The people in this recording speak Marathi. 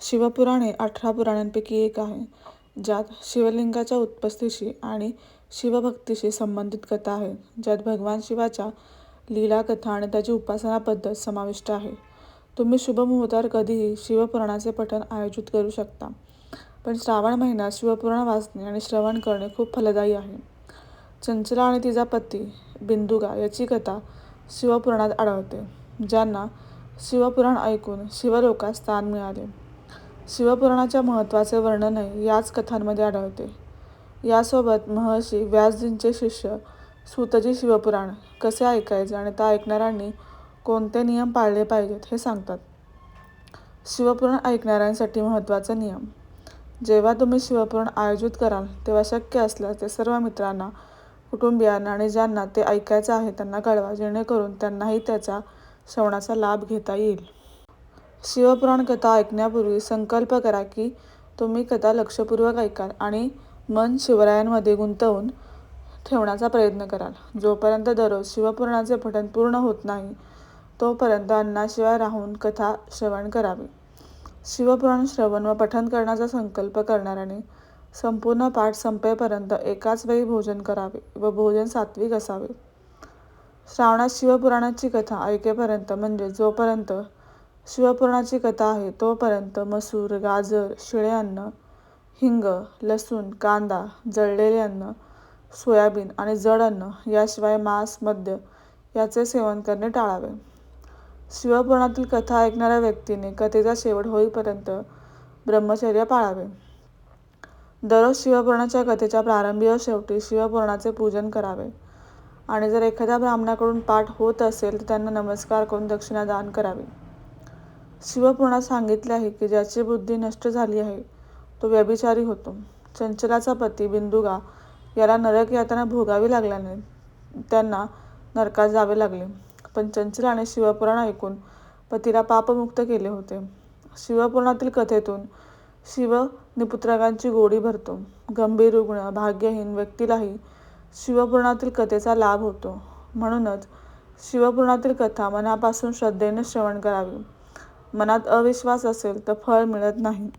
शिवपुराण हे अठरा पुराणांपैकी एक आहे, ज्यात शिवलिंगाच्या उत्पत्तीशी आणि शिवभक्तीशी संबंधित कथा आहेत. ज्यात भगवान शिवाच्या लीला कथा आणि त्याची उपासना पद्धत समाविष्ट आहे. तुम्ही शुभ मुहूर्तावर कधीही शिवपुराणाचे पठण आयोजित करू शकता. पण श्रावण महिन्यात शिवपुराण वाचणे आणि श्रवण करणे खूप फलदायी आहे. चंचला आणि तिचा पती बिंदुगा याची कथा शिवपुराणात आढळते, ज्यांना शिवपुराण ऐकून शिवलोकात स्थान मिळाले. शिवपुराणाच्या महत्त्वाचे वर्णनही याच कथांमध्ये आढळते. यासोबत महर्षी व्यासजींचे शिष्य सूतजी शिवपुराण कसे ऐकायचे आणि त्या ऐकणाऱ्यांनी कोणते नियम पाळले पाहिजेत हे सांगतात. शिवपुराण ऐकणाऱ्यांसाठी महत्त्वाचे नियम जेव्हा तुम्ही शिवपुराण आयोजित कराल तेव्हा शक्य असल्यास ते सर्व मित्रांना, कुटुंबियांना आणि ज्यांना ते ऐकायचं आहे त्यांना कळवा जेणेकरून त्यांनाही त्याचा श्रवणाचा लाभ घेता येईल. शिवपुराण कथा ऐकण्यापूर्वी संकल्प करा की तुम्ही कथा लक्षपूर्वक ऐकाल आणि मन शिवरायांमध्ये गुंतवून ठेवण्याचा प्रयत्न कराल. जोपर्यंत दररोज शिवपुराणाचे पठण पूर्ण होत नाही तोपर्यंत अन्नाशिवाय राहून कथा श्रवण करावी. शिवपुराण श्रवण व पठण करण्याचा संकल्प करणाऱ्याने संपूर्ण पाठ संपेपर्यंत एकाच वेळी भोजन करावे व भोजन सात्विक असावे. श्रावणात शिवपुराणाची कथा ऐकेपर्यंत म्हणजे जोपर्यंत शिवपुराणाची कथा आहे तोपर्यंत मसूर, गाजर, शिळे अन्न, हिंग, लसूण, कांदा, जळलेले अन्न, सोयाबीन आणि जड अन्न याशिवाय मांस, मद्य याचे सेवन करणे टाळावे. शिवपुराणातील कथा ऐकणाऱ्या व्यक्तीने कथेचा शेवट होईपर्यंत ब्रह्मचर्य पाळावे. दररोज शिवपुराणाच्या कथेच्या प्रारंभी व शेवटी शिवपुराणाचे पूजन करावे आणि जर एखाद्या ब्राह्मणाकडून पाठ होत असेल तर त्यांना नमस्कार करून दक्षिणा दान करावी. शिवपुराणात सांगितले आहे की ज्याची बुद्धी नष्ट झाली आहे तो व्यभिचारी होतो. चंचलाचा पती बिंदुगा याला नरक यातना भोगावी लागल्याने त्यांना नरकात जावे लागले. पण चंचलाने शिवपुराण ऐकून पतीला पापमुक्त केले होते. शिवपुराणातील कथेतून शिव निपुत्रकांची गोडी भरतो. गंभीर, रुग्ण, भाग्यहीन व्यक्तीलाही शिवपुराणातील कथेचा लाभ होतो. म्हणूनच शिवपुराणातील कथा मनापासून श्रद्धेने श्रवण करावी. मनात अविश्वास असेल तर फळ मिळत नाही.